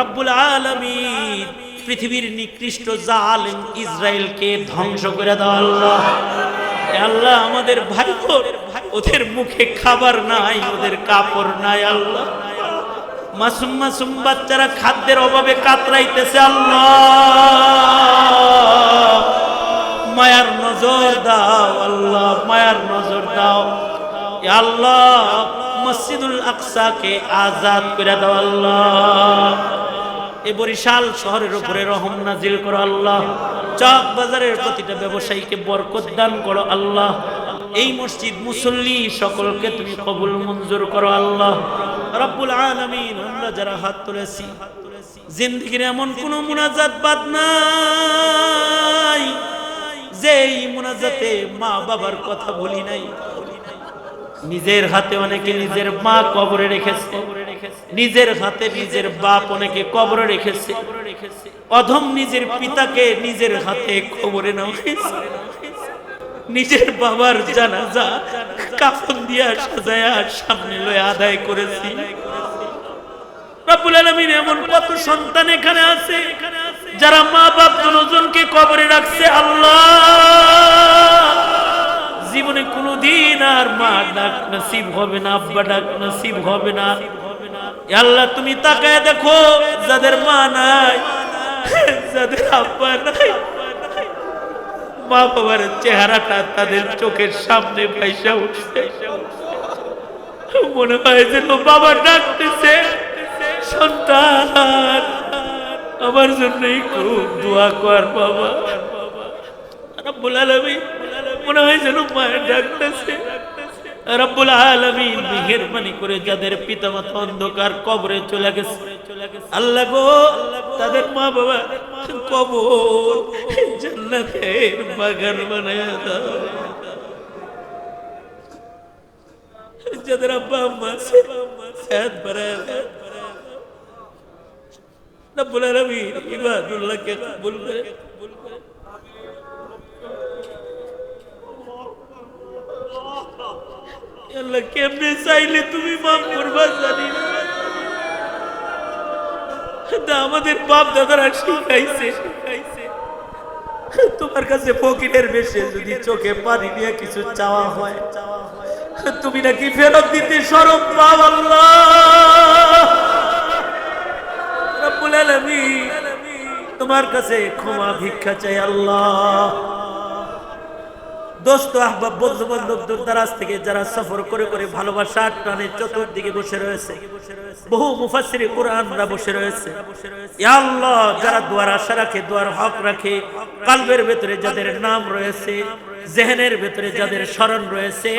রব্বুল আলামিন পৃথিবীর নিকৃষ্ট জালেম ইসরায়েলকে ধ্বংস করে দাও আল্লাহ। আল্লাহ, আমাদের ভাই ওদের মুখে খাবার নাই, ওদের কাপড় নাই আল্লাহ। মাসুম মাসুম বাচ্চারা খাদ্যের অভাবে কাতরাইতেছে আল্লাহ। মায়ার নজর দাও আল্লাহ, মায়ার নজর দাও। আল্লাহ মসজিদুল আকসাকে আজাদ করে দাও আল্লাহ। এ বরিশাল শহরের উপরে রহম নাজিল করো আল্লাহ। চক বাজারের প্রতিটা ব্যবসায়ীকে বরকত দান করো আল্লাহ। এই মসজিদ মুসল্লি সকলকে তুমি কবুল মঞ্জুর করো আল্লাহ। রব্বুল আলামিন, আমরা যারা হাত তুলেছি, জিন্দগির এমন কোন মুনাজাত বাদ নাই। যে এই মুনাজাতে মা বাবার কথা বলি নাই নিজের হাতে অনেকে নিজের মা কবরে রেখেছে। নিজের হাতে নিজের বাপ অনেকে কবরে রেখেছে। অধম নিজের পিতাকে নিজের হাতে কবরে নেওয়া হয়েছে। নিজের বাবার জানাজা কাফন দিয়া সাজায়া সামনে লয়ে আদায় করেছি। রব্বুল আলামিন এমন কত সন্তান এখানে আছে, যারা মা বাপ দুজনকে কবরে রাখছে, আল্লাহ! মা ডাক নসিব হবে না, আব্বা ডাক নসিব হবে না। আল্লাহ, তুমি তাকায় দেখো, যাদের মা নাই, যাদের আব্বা নাই মা বাবার চেহারাটা তাদের চোখের সামনে পয়সা উঠছে। মনে হয় যেন বাবা ডাকতেছে, সন্তান, আমার জন্যই খুব দোয়া কর বাবা। রব্বুল আলামিন, মনে হয় যেন মায়ের ডাকতেছে। রব্বুল আলামিন মেহেরবানি করে যাদের পিতামাতা অন্ধকার কবরে চলে গেছে। আল্লাহ গো, তাদের মা বাবা কবর জান্নাতের বাগান বানায় দাও। যাদের আব্বা আম্মা হাত বাড়ায় রব্বুল আলামিন ইবাদুল্লাহকে কবুল করে আল্লাহ কেমনে চাইলে তুমি মাফ করবা জানি আমাদের বাপ দাদারা শিখাইছে। তোমার কাছে ফকিরের বেশে যদি চোখে পানি নিয়ে কিছু চাওয়া হয়, তুমি নাকি ফেরত দিতে সরব পাও আল্লাহ। তোমার কাছে ক্ষমা ভিক্ষা চাই আল্লাহ। দোস্ত আহবাব বন্ধু বান্ধব দূর দারাজ থেকে যারা সফর করে করে ভালোবাসার টানে চতুর্দিকে বসে রয়েছে, বহু মুফাসসিরে কোরআনরা বসে রয়েছে। আল্লাহ, যারা দুয়ার আশা রাখে, দুয়ার হক রাখে, কালবের ভেতরে যাদের নাম রয়েছে, জেহেনের ভেতরে যাদের স্মরণ রয়েছে,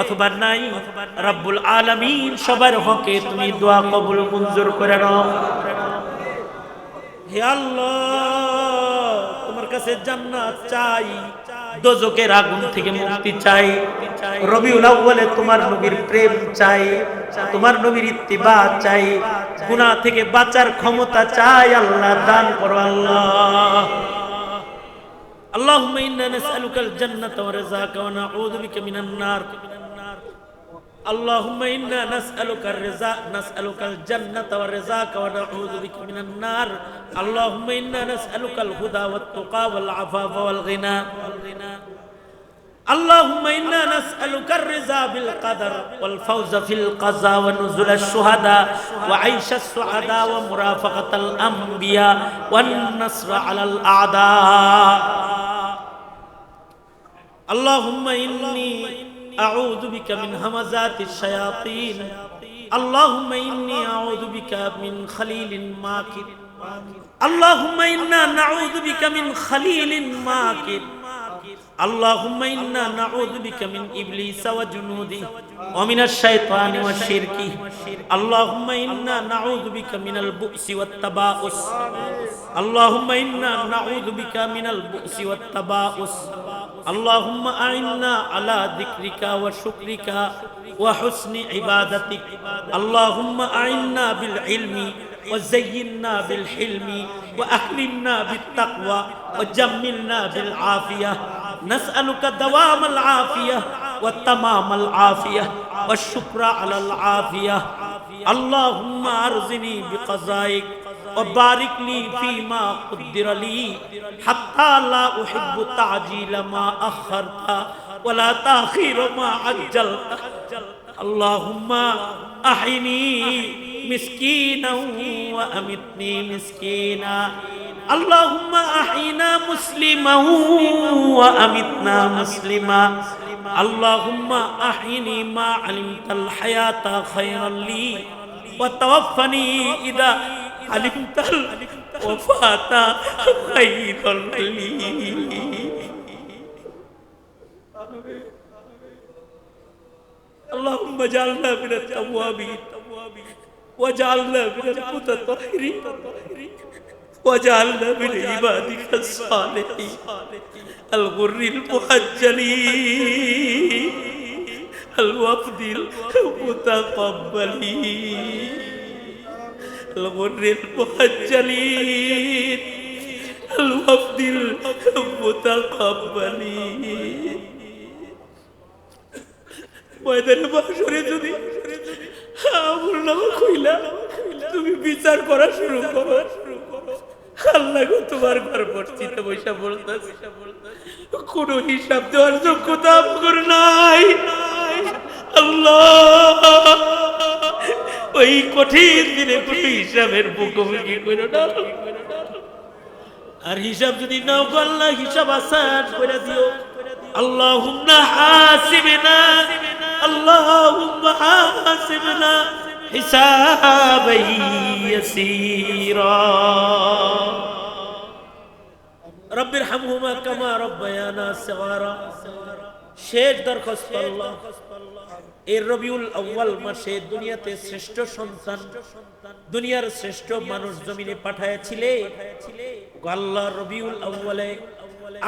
অথবা নাই, রাব্বুল আলামিন সবার হকে তুমি দোয়া কবুল মঞ্জুর করে নাও। হে আল্লাহ, তোমার কাছে জান্নাত চাই। দোজকের আগুন থেকে মুক্তি চাই রবিউল আউ্বালে তোমার নবীর প্রেম চাই তোমার নবীর ইত্তিবা চাই গুনাহ থেকে বাঁচার ক্ষমতা চাই আল্লাহ দান করো আল্লাহ اللهم إنا نسألك الجنة ورزاك ونعوذ بك من النار اللهم إنا نسألك الرزاق نسألك الجنة والرزاق ونعوذ بك من النار. اللهم إنا نسألك الهدى والتقى والعفاف والغنى. اللهم إنا نسألك الرضا بالقدر والفوز في القضاء ونزل الشهداء وعيش السعداء ومرافقة الأنبياء والنصر على الأعداء. اللهم إني أعوذ بك من همزات الشياطين اللهم إني أعوذ بك من خليل ماكر اللهم إنا نعوذ بك من خليل ماكر اللهم إنا نعوذ بك من إبليس وجنوده ومن الشيطان والشرك اللهم إنا نعوذ بك من البؤس والتباؤس اللهم إنا نعوذ بك من البؤس والتباؤس اللهم أعنا على ذكرك وشكرك وحسن عبادتك. اللهم أعنا بالعلم وزينا بالحلم وأكرمنا بالتقوى وجملنا بالعافية. نسألك دوام العافية وتمام العافية والشكر على العافية. اللهم أرزني بقضائك وبارك لي فيما قدر لي حتى لا أحب تعجيل ما أخرت ولا تأخير ما عجلت اللهم أحيني مسكينا وأمتني مسكينا اللهم أحينا مسلما وأمتنا مسلما اللهم أحيني ما علمت الحياة خيرا لي وتوفني إذا علمت الوفاة خيرا لي اللهم اجعلنا من التوابين. واجعلنا من المتطهرين. واجعلنا من عبادك الصالحين. الغر المحجلين. الوفد المتقبلين. الغر المحجلين الوفد المتقبلين ময়দানে বাসরে যদি আমল নামা কইলা তুমি বিচার করা শুরু করো আল্লাহ গো তোমার ঘর পড়ছিতে বৈশা বলতেছে কোন হিসাব দেওয়ার যোগ্যতা আমার নাই ওই কঠিন দিনে কোন হিসাবের মুখোমুখি করো না আর হিসাব যদি নাও আল্লাহ, হিসাব আসান করে দিও। আল্লাহুম্মা হাসিবনা আল্লাহুম্মা হাসিবনা, হিসাবাই ইয়াসীরা। রব্বির হামহুমা কামা রব্বায়ানা শেষ দরখাস্ত আল্লাহ। রবিউল মাসে দুনিয়াতে শ্রেষ্ঠ সন্তান, দুনিয়ার শ্রেষ্ঠ মানুষ জমিনে পাঠাইছিলে আল্লাহ রবিউল আউয়ালে,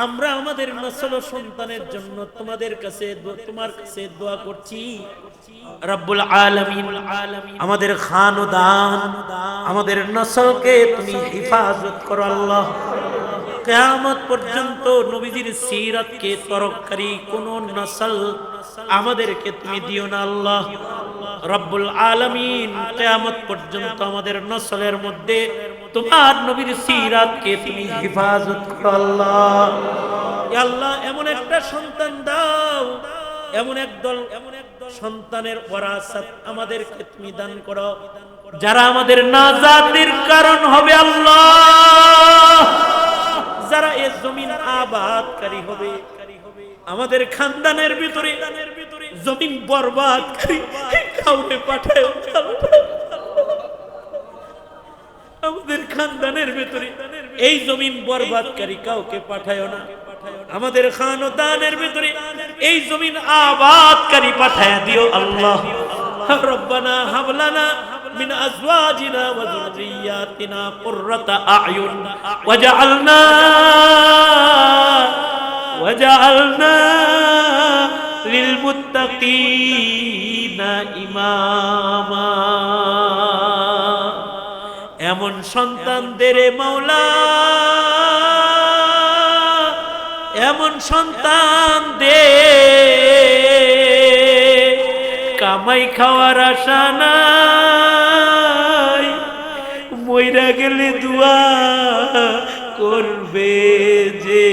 আমরা আমাদের নসল সন্তানের জন্য তোমাদের কাছে তোমার কাছে দোয়া করছি। রব্বুল আমাদের খান দান আমাদের নসলকে তুমি হিফাজত করো আল্লাহ। কেয়ামত পর্যন্ত নবীজির সিরাতকে তরকারি কোন নসল আমাদেরকে তুমি দিও না আল্লাহ। রব্বুল আলামিন কেয়ামত পর্যন্ত আমাদের নসলের মধ্যে তোমার নবীর সিরাতকে তুমি হেফাজত করো আল্লাহ। আল্লাহ, এমন একটা সন্তান দাও, এমন একদল এমন একদল সন্তানের ওরাসাত আমাদেরকে তুমি দান করো, যারা আমাদের নাজাতের কারণ হবে আল্লাহ। যারা এ জমিন আবাদকারী হবে, আমাদের খানদানের ভিতরে জমিন বরবাদকারী কাউকে পাঠায় আমাদের খানদানের ভেতরে এই জমিন বরবাদকারী কাউকে পাঠায় না। আমাদের খানদানের ভিতরে এই জমিন আবাদকারী পাঠায় দিও আল্লাহ। রব্বানা হাবলানা من أزواجنا وذرياتنا قرة أعين وجعلنا وجعلنا للمتقين إماما এমন সন্তানদের মাওলা এমন সন্তান দে কামাই খাওয়ার আশা নাই মইরা গেলে দুয়া করবে যে।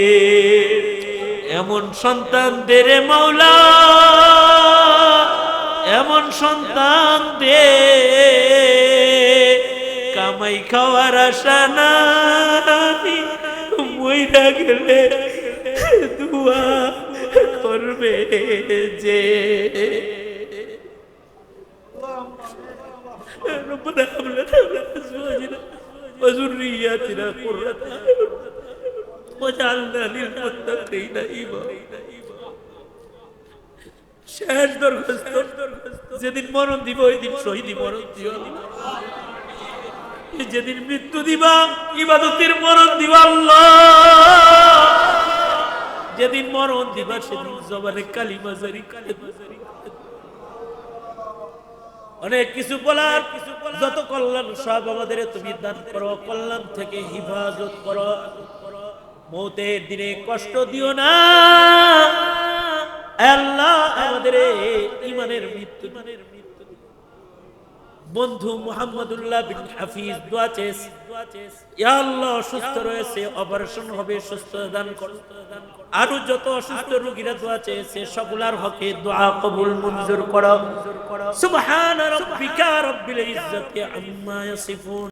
এমন সন্তানদের মাওলা, এমন সন্তান দে কামাই খাওয়ার আশা নাই। মইরা গেলে দুয়া করবে যে। ربنا هب لنا من ازواجنا وذرياتنا قرة أعين واجعلنا للمتقين إماما শেষ দরখাস্ত যেদিন মরণ দিব ওই দিন শহীদি মরণ দিও যেদিন মৃত্যু দিবা ইবাদতের মরণ দিবা আল্লাহ যেদিন মরণ দিবা সেদিন জবানে কালিমা জারি কালিমা জারি অনেক কিছু বলার কিছু যত কল্যাণ সব আমাদের তুমি দান করো, কল্যাণ থেকে হিফাজত করো। মৌতের দিনে কষ্ট দিও না। আল্লাহ আমাদের ইমানের মৃত্যু বন্ধু মোহাম্মদুল্লাহ বিন হাফিজ, দোয়া চেয়েছে ইয়া আল্লাহ, অসুস্থ রয়েছে, অপারেশন হবে সুস্থ দান কর। আরও যত অসুস্থ রোগীরা দোয়া চেয়েছে সকলার হকে দোয়া কবুল, মঞ্জুর করো। সুবহান রাব্বিকা রাব্বিল ইজ্জতি আম্মা ইয়াসিফুন।